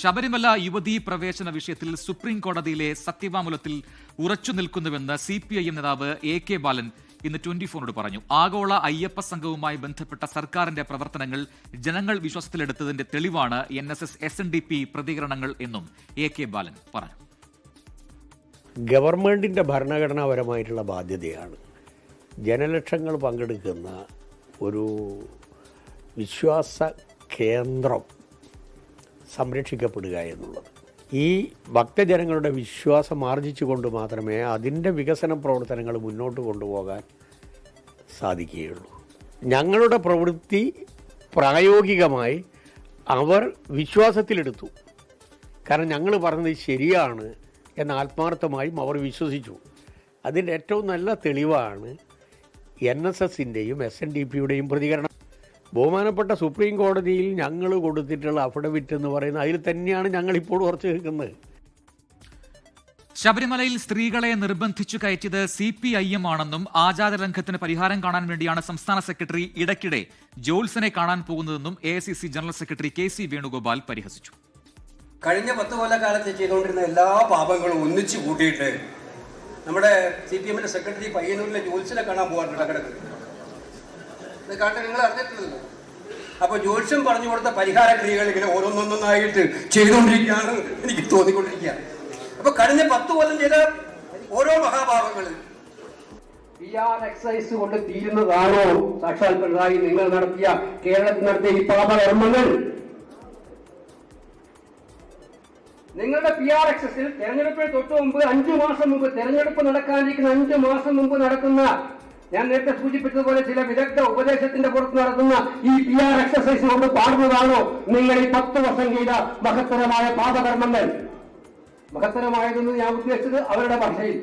ശബരിമല യുവതീ പ്രവേശന വിഷയത്തിൽ സുപ്രീം കോടതിയിലെ സത്യവാമൂലത്തിൽ ഉറച്ചു നിൽക്കുന്നുവെന്ന് സി പി ഐ എം നേതാവ് എ കെ ബാലൻ ഇന്ന് ട്വന്റി ഫോറിനോട് പറഞ്ഞു. ആഗോള അയ്യപ്പ സംഘവുമായി ബന്ധപ്പെട്ട സർക്കാരിന്റെ പ്രവർത്തനങ്ങൾ ജനങ്ങൾ വിശ്വാസത്തിലെടുത്തതിന്റെ തെളിവാണ് N S S S N D P പ്രതികരണങ്ങൾ എന്നും എ കെ ബാലൻ പറഞ്ഞു. ഗവൺമെന്റിന്റെ ഭരണഘടനാപരമായിട്ടുള്ള ബാധ്യതയാണ് ജനലക്ഷങ്ങൾ പങ്കെടുക്കുന്ന ഒരു വിശ്വാസ കേന്ദ്രം സംരക്ഷിക്കപ്പെടുക എന്നുള്ളത്. ഈ ഭക്തജനങ്ങളുടെ വിശ്വാസം ആർജിച്ചുകൊണ്ട് മാത്രമേ അതിന്റെ വികസന പ്രവർത്തനങ്ങൾ മുന്നോട്ട് കൊണ്ടുപോകാൻ സാധിക്കുകയുള്ളൂ. ഞങ്ങളുടെ പ്രവൃത്തി പ്രായോഗികമായി അവർ വിശ്വാസത്തിലെടുത്തു. കാരണം ഞങ്ങൾ പറഞ്ഞത് ശരിയാണ് എന്ന് ആത്മാർത്ഥമായും അവർ വിശ്വസിച്ചു. അതിന്റെ ഏറ്റവും നല്ല തെളിവാണ് എൻ എസ് എസിന്റെയും എസ് എൻ ഡി പിയുടെയും പ്രതികരണം. ബഹുമാനപ്പെട്ട സുപ്രീം കോടതിയിൽ ഞങ്ങൾ കൊടുത്തിട്ടുള്ള അഫിഡവിറ്റ് എന്ന് പറയുന്നത് അതിൽ തന്നെയാണ് ഞങ്ങൾ ഇപ്പോൾ ഉറച്ചു നിൽക്കുന്നത്. ശബരിമലയിൽ സ്ത്രീകളെ നിർബന്ധിച്ചു കയറ്റിയത് സി പി ഐ എം ആണെന്നും ആചാരലംഘനത്തിന് പരിഹാരം കാണാൻ വേണ്ടിയാണ് സംസ്ഥാന സെക്രട്ടറി ഇടയ്ക്കിടെ ജോൾസനെ കാണാൻ പോകുന്നതെന്നും A general secretary K C Venugopal പരിഹസിച്ചു. കഴിഞ്ഞ പത്ത് കൊല്ലക്കാലത്ത് ചെയ്തുകൊണ്ടിരുന്ന എല്ലാ പാപങ്ങളും ഒന്നിച്ചു കൂട്ടിയിട്ട് നമ്മുടെ സി പി എമ്മിന്റെ സെക്രട്ടറി പയ്യന്നൂരിലെ ജോൽസിനെ കാണാൻ പോകാറുണ്ട് ഇത് കണ്ട് നിങ്ങൾ അറിഞ്ഞിട്ടുള്ളത് അപ്പൊ ജോത്സ്യം പറഞ്ഞു കൊടുത്ത പരിഹാര ക്രിയകൾ ഇങ്ങനെ ഓരോന്നൊന്നൊന്നായിട്ട് ചെയ്തുകൊണ്ടിരിക്കുകയാണ് എനിക്ക് തോന്നിക്കൊണ്ടിരിക്കുക. അപ്പൊ കഴിഞ്ഞ പത്ത് കൊല്ലം ചെയ്ത ഓരോ മഹാഭാവങ്ങളിൽ പി ആർ എക്സൈസ് കൊണ്ട് തീരുന്നതാണോ സാക്ഷാൽ പിണറായി നിങ്ങൾ നടത്തിയ കേരളത്തിൽ നടത്തിയ ഈ പാപകർമ്മങ്ങൾ നിങ്ങളുടെ പി ആർ എക്സസിൽ തെരഞ്ഞെടുപ്പിന് തൊട്ട് മുമ്പ് അഞ്ചു മാസം മുമ്പ് തെരഞ്ഞെടുപ്പ് നടക്കാനിരിക്കുന്ന അഞ്ചു മാസം മുമ്പ് നടത്തുന്ന ഞാൻ നേരത്തെ സൂചിപ്പിച്ചതുപോലെ ചില വിദഗ്ധ ഉപദേശത്തിന്റെ പുറത്ത് നടത്തുന്ന ഈ പി ആർ എക്സസൈസ് കൊണ്ട് പാടുന്നതാണോ? നിങ്ങൾ ഈ പത്ത് വർഷം ചെയ്ത മഹത്തരമായ പാപകർമ്മങ്ങൾ മഹത്തരമായതെന്ന് ഞാൻ ഉദ്ദേശിച്ചത് അവരുടെ ഭാഷയിൽ.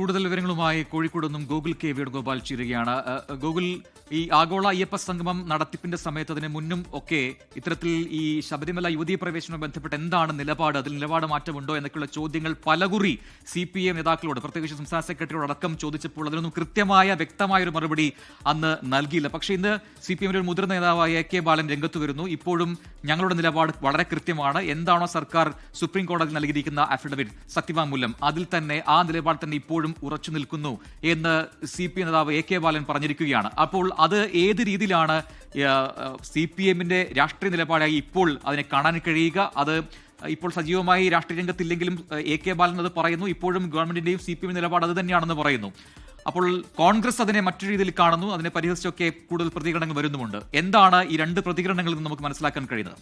കൂടുതൽ വിവരങ്ങളുമായി കോഴിക്കോട് നിന്നും ഗൂഗിൾ കെ വേണുഗോപാൽ ചേരുകയാണ്. ഗൂഗിൾ ഈ ആഗോള അയ്യപ്പ സംഗമം നടത്തിപ്പിന്റെ സമയത്ത് അതിന് മുന്നും ഒക്കെ ഇത്തരത്തിൽ ഈ ശബരിമല യുവതീ പ്രവേശനവുമായി ബന്ധപ്പെട്ട് എന്താണ് നിലപാട് അതിൽ നിലപാട് മാറ്റമുണ്ടോ എന്നൊക്കെയുള്ള ചോദ്യങ്ങൾ പലകുറി സി പി എം നേതാക്കളോട് പ്രത്യേകിച്ച് സംസ്ഥാന സെക്രട്ടറിയോട് അടക്കം ചോദിച്ചപ്പോൾ അതിനൊന്നും കൃത്യമായ വ്യക്തമായ ഒരു മറുപടി അന്ന് നൽകിയില്ല. പക്ഷേ ഇന്ന് സി പി ഒരു മുതിർന്ന നേതാവായ എ കെ ബാലൻ രംഗത്ത് വരുന്നു. ഇപ്പോഴും ഞങ്ങളുടെ നിലപാട് വളരെ കൃത്യമാണ്. എന്താണോ സർക്കാർ സുപ്രീം കോടതി നൽകിയിരിക്കുന്ന അഫിഡവിറ്റ് സത്യവാങ്മൂലം അതിൽ തന്നെ ആ നിലപാട് തന്നെ ഇപ്പോഴും ഉറച്ചു നിൽക്കുന്നു എന്ന് സി പി നേതാവ് എ കെ ബാലൻ പറഞ്ഞിരിക്കുകയാണ്. അപ്പോൾ അത് ഏത് രീതിയിലാണ് സി പി എമ്മിന്റെ രാഷ്ട്രീയ നിലപാടായി ഇപ്പോൾ അതിനെ കാണാൻ കഴിയുക? അത് ഇപ്പോൾ സജീവമായി രാഷ്ട്രീയ രംഗത്തില്ലെങ്കിലും എ കെ ബാലൻ അത് പറയുന്നു. ഇപ്പോഴും ഗവൺമെന്റിന്റെയും സി പി എം നിലപാട് അത് തന്നെയാണെന്ന് പറയുന്നു. അപ്പോൾ കോൺഗ്രസ് അതിനെ മറ്റൊരു രീതിയിൽ കാണുന്നു. അതിനെ പരിഹസിച്ചൊക്കെ കൂടുതൽ പ്രതികരണങ്ങൾ വരുന്നുമുണ്ട്. എന്താണ് ഈ രണ്ട് പ്രതികരണങ്ങളിൽ നിന്ന് നമുക്ക് മനസ്സിലാക്കാൻ കഴിയുന്നത്?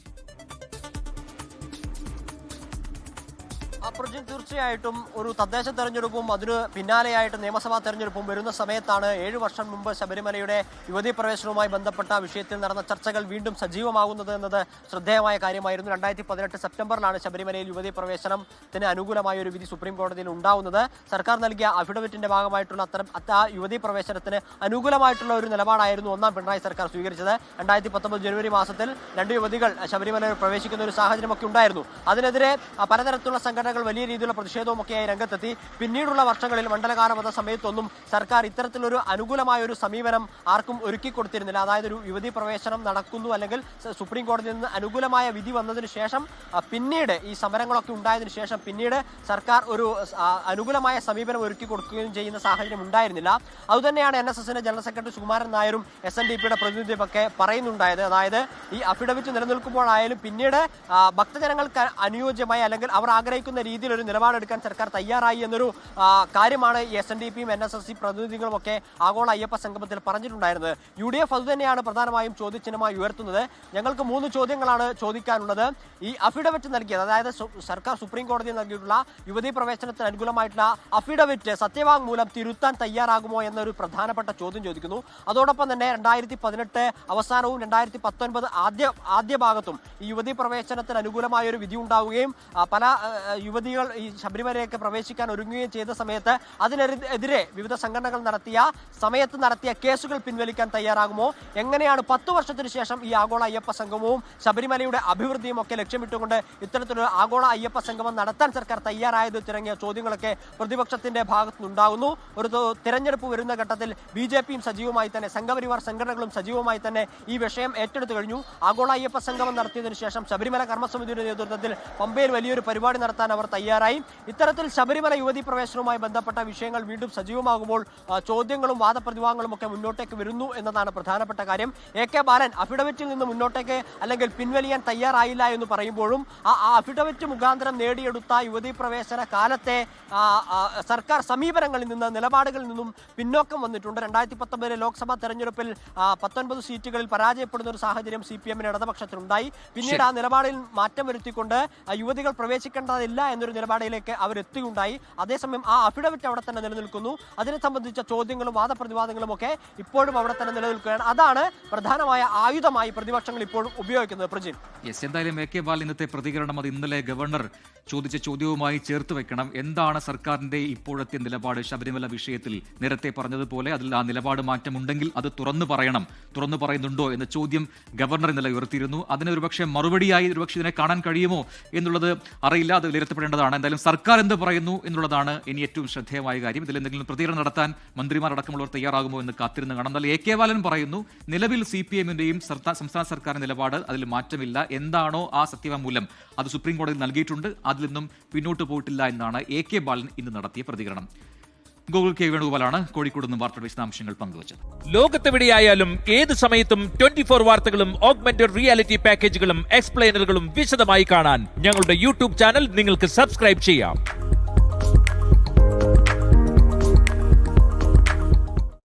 അപ്രജിൻ തീർച്ചയായിട്ടും ഒരു തദ്ദേശ തെരഞ്ഞെടുപ്പും അതിന് പിന്നാലെയായിട്ട് നിയമസഭാ തെരഞ്ഞെടുപ്പും വരുന്ന സമയത്താണ് ഏഴു വർഷം മുമ്പ് ശബരിമലയുടെ യുവതീ പ്രവേശനവുമായി ബന്ധപ്പെട്ട വിഷയത്തിൽ നടന്ന ചർച്ചകൾ വീണ്ടും സജീവമാകുന്നത് എന്നത് ശ്രദ്ധേയമായ കാര്യമായിരുന്നു. രണ്ടായിരത്തി പതിനെട്ട് സെപ്റ്റംബറിലാണ് ശബരിമലയിൽ യുവതീ പ്രവേശനത്തിന് അനുകൂലമായ ഒരു വിധി സുപ്രീം കോടതിയിൽ ഉണ്ടാവുന്നത്. സർക്കാർ നൽകിയ അഫിഡവിറ്റിന്റെ ഭാഗമായിട്ടുള്ള അത്തരം അത്ത- ആ യുവതീ പ്രവേശനത്തിന് അനുകൂലമായിട്ടുള്ള ഒരു നിലപാടായിരുന്നു ഒന്നാം പിണറായി സർക്കാർ സ്വീകരിച്ചത്. രണ്ടായിരത്തി പത്തൊമ്പത് ജനുവരി മാസത്തിൽ രണ്ട് യുവതികൾ ശബരിമലയിൽ പ്രവേശിക്കുന്ന ഒരു സാഹചര്യമൊക്കെ ഉണ്ടായിരുന്നു. അതിനെതിരെ പലതരത്തിലുള്ള സംഘടനകൾ വലിയ രീതിയിലുള്ള പ്രതിഷേധവുമൊക്കെയായി രംഗത്തെത്തി. പിന്നീടുള്ള വർഷങ്ങളിൽ മണ്ഡലകാല വന്ന സമയത്തൊന്നും സർക്കാർ ഇത്തരത്തിലൊരു അനുകൂലമായ ഒരു സമീപനം ആർക്കും ഒരുക്കി കൊടുത്തിരുന്നില്ല. അതായത് ഒരു യുവതി പ്രവേശനം നടക്കുന്നു അല്ലെങ്കിൽ സുപ്രീം കോടതിയിൽ നിന്ന് അനുകൂലമായ വിധി വന്നതിന് ശേഷം പിന്നീട് ഈ സമരങ്ങളൊക്കെ ഉണ്ടായതിനു ശേഷം പിന്നീട് സർക്കാർ ഒരു അനുകൂലമായ സമീപനം ഒരുക്കി കൊടുക്കുകയും ചെയ്യുന്ന സാഹചര്യം ഉണ്ടായിരുന്നില്ല. അതുതന്നെയാണ് എൻ എസ് എസിന്റെ ജനറൽ സെക്രട്ടറി സുകുമാരൻ നായരും എസ് എൻ ഡി പിയുടെ പറയുന്നുണ്ടായത്. അതായത് ഈ അഫിഡവിറ്റ് നിലനിൽക്കുമ്പോഴായാലും പിന്നീട് ഭക്തജനങ്ങൾക്ക് അനുയോജ്യമായി അല്ലെങ്കിൽ അവർ ആഗ്രഹിക്കുന്ന രീതിയിൽ ഒരു നിലപാടെടുക്കാൻ സർക്കാർ തയ്യാറായി എന്നൊരു കാര്യമാണ് എസ് എൻ ഡി പിയും എൻ എസ് എസ് സി പ്രതിനിധികളും ഒക്കെ ആഗോള അയ്യപ്പ സംഗമത്തിൽ പറഞ്ഞിട്ടുണ്ടായിരുന്നത്. യു ഡി എഫ് അതുതന്നെയാണ് പ്രധാനമായും ചോദ്യചിഹ്നമായി ഉയർത്തുന്നത്. ഞങ്ങൾക്ക് മൂന്ന് ചോദ്യങ്ങളാണ് ചോദിക്കാനുള്ളത്. ഈ അഫിഡവിറ്റ് നൽകിയത് അതായത് സർക്കാർ സുപ്രീം കോടതി നൽകിയിട്ടുള്ള യുവതീ പ്രവേശനത്തിന് അനുകൂലമായിട്ടുള്ള അഫിഡവിറ്റ് സത്യവാങ്മൂലം തിരുത്താൻ തയ്യാറാകുമോ എന്നൊരു പ്രധാനപ്പെട്ട ചോദ്യം ചോദിക്കുന്നു. അതോടൊപ്പം തന്നെ രണ്ടായിരത്തി പതിനെട്ട് അവസാനവും രണ്ടായിരത്തി പത്തൊൻപത് ആദ്യ ആദ്യ ഭാഗത്തും ഈ യുവതീ പ്രവേശനത്തിന് അനുകൂലമായ ഒരു വിധി ഉണ്ടാവുകയും പല യുവതി യുവതികൾ ഈ ശബരിമലയൊക്കെ പ്രവേശിക്കാൻ ഒരുങ്ങുകയും ചെയ്ത സമയത്ത് അതിനെതിരെ വിവിധ സംഘടനകൾ നടത്തിയ സമയത്ത് നടത്തിയ കേസുകൾ പിൻവലിക്കാൻ തയ്യാറാകുമോ? എങ്ങനെയാണ് പത്ത് വർഷത്തിനു ശേഷം ഈ ആഗോള അയ്യപ്പ സംഗമവും ശബരിമലയുടെ അഭിവൃദ്ധിയും ഒക്കെ ലക്ഷ്യമിട്ടുകൊണ്ട് ഇത്തരത്തിലൊരു ആഗോള അയ്യപ്പ സംഗമം നടത്താൻ സർക്കാർ തയ്യാറായത് തുടങ്ങിയ ചോദ്യങ്ങളൊക്കെ പ്രതിപക്ഷത്തിന്റെ ഭാഗത്തുനിന്നുണ്ടാകുന്നു. ഒരു തെരഞ്ഞെടുപ്പ് വരുന്ന ഘട്ടത്തിൽ ബി ജെ പിയും സജീവമായി തന്നെ സംഘപരിവാർ സംഘടനകളും സജീവമായി തന്നെ ഈ വിഷയം ഏറ്റെടുത്തു കഴിഞ്ഞു. ആഗോള അയ്യപ്പ സംഗമം നടത്തിയതിനു ശേഷം ശബരിമല കർമ്മസമിതിയുടെ നേതൃത്വത്തിൽ പമ്പയിൽ വലിയൊരു പരിപാടി നടത്താൻ അവർ തയ്യാറായി. ഇത്തരത്തിൽ ശബരിമല യുവതി പ്രവേശനവുമായി ബന്ധപ്പെട്ട വിഷയങ്ങൾ വീണ്ടും സജീവമാകുമ്പോൾ ചോദ്യങ്ങളും വാദപ്രതിവാദങ്ങളും ഒക്കെ മുന്നോട്ടേക്ക് വരുന്നു എന്നതാണ് പ്രധാനപ്പെട്ട കാര്യം. എ കെ ബാലൻ അഫിഡവിറ്റിൽ നിന്ന് മുന്നോട്ടേക്ക് അല്ലെങ്കിൽ പിൻവലിയാൻ തയ്യാറായില്ല എന്ന് പറയുമ്പോഴും ആ അഫിഡവിറ്റ് മുഖാന്തരം നേടിയെടുത്ത യുവതി പ്രവേശന കാലത്തെ സർക്കാർ സമീപനങ്ങളിൽ നിന്ന് നിലപാടുകളിൽ നിന്നും പിന്നോക്കം വന്നിട്ടുണ്ട്. രണ്ടായിരത്തി പത്തൊമ്പതിലെ ലോക്സഭാ തെരഞ്ഞെടുപ്പിൽ പത്തൊൻപത് സീറ്റുകളിൽ പരാജയപ്പെടുന്ന ഒരു സാഹചര്യം സി പി എമ്മിന് ഇടതുപക്ഷത്തിനുണ്ടായി. പിന്നീട് ആ നിലപാടിൽ മാറ്റം വരുത്തിക്കൊണ്ട് യുവതികൾ പ്രവേശിക്കേണ്ടതില്ല എന്നൊരു നിലപാടിലേക്ക് അവരെത്തുകയുണ്ടായി അതേസമയം ആ അഫിഡവിറ്റ് അവിടെ തന്നെ നിലനിൽക്കുന്നു. അതിനെ സംബന്ധിച്ച ചോദ്യങ്ങളും വാദപ്രതിവാദങ്ങളും ഒക്കെ ഇപ്പോഴും അവിടെ തന്നെ നിലനിൽക്കുകയാണ്. അതാണ് പ്രധാനമായ ആയുധമായി പ്രതിപക്ഷങ്ങൾ ഇപ്പോഴും ഉപയോഗിക്കുന്നത്. പ്രജിൻ. യെസ് എന്തായാലും എ കെ ബാൽ ഇന്നത്തെ പ്രതികരണം അത് ഇന്നലെ ഗവർണർ ചോദിച്ച ചോദ്യവുമായി ചേർത്ത് വെക്കണം. എന്താണ് സർക്കാരിന്റെ ഇപ്പോഴത്തെ നിലപാട്? ശബരിമല വിഷയത്തിൽ നേരത്തെ പറഞ്ഞതുപോലെ അതിൽ ആ നിലപാട് മാറ്റമുണ്ടെങ്കിൽ അത് തുറന്നു പറയണം. തുറന്നു പറയുന്നുണ്ടോ എന്ന ചോദ്യം ഗവർണർ ഇന്നലെ ഉയർത്തിയിരുന്നു. അതിന് ഒരുപക്ഷെ മറുപടിയായി ഒരുപക്ഷെ ഇതിനെ കാണാൻ കഴിയുമോ എന്നുള്ളത് അറിയില്ല. അത് വിലയിരുത്തപ്പെടേണ്ടതാണ് എന്തായാലും സർക്കാർ എന്ത് പറയുന്നു എന്നുള്ളതാണ് ഇനി ഏറ്റവും ശ്രദ്ധേയമായ കാര്യം. ഇതിൽ എന്തെങ്കിലും പ്രതികരണം നടത്താൻ മന്ത്രിമാരടക്കമുള്ളവർ തയ്യാറാകുമോ എന്ന് കാത്തിരുന്ന് കാണാം. എന്നാൽ എ കെ ബാലൻ പറയുന്നു നിലവിൽ സി പി എമ്മിന്റെയും സംസ്ഥാന സർക്കാരിന്റെ നിലപാട് അതിൽ മാറ്റമില്ല. എന്താണോ ആ സത്യവാങ്മൂലം അത് സുപ്രീം കോടതിയിൽ നൽകിയിട്ടുണ്ട്. അതിൽ നിന്നും പിന്നോട്ട് പോയിട്ടില്ല എന്നാണ് എ കെ ബാലൻ ഇന്ന് നടത്തിയ പ്രതികരണം. ഗൂഗിൾ കെ വേണുഗോപാലാണ് കോഴിക്കോട് നിന്ന് വാർത്തയുടെ വിശദാംശങ്ങൾ പങ്കുവച്ചത്. ലോകത്തെവിടെയായാലും ഏത് സമയത്തും ട്വന്റി ഫോർ വാർത്തകളും ഓഗ്മെന്റഡ് റിയാലിറ്റി പാക്കേജുകളും എക്സ്പ്ലെയിനറുകളും വിശദമായി കാണാൻ ഞങ്ങളുടെ യൂട്യൂബ് ചാനൽ നിങ്ങൾക്ക് സബ്സ്ക്രൈബ് ചെയ്യാം.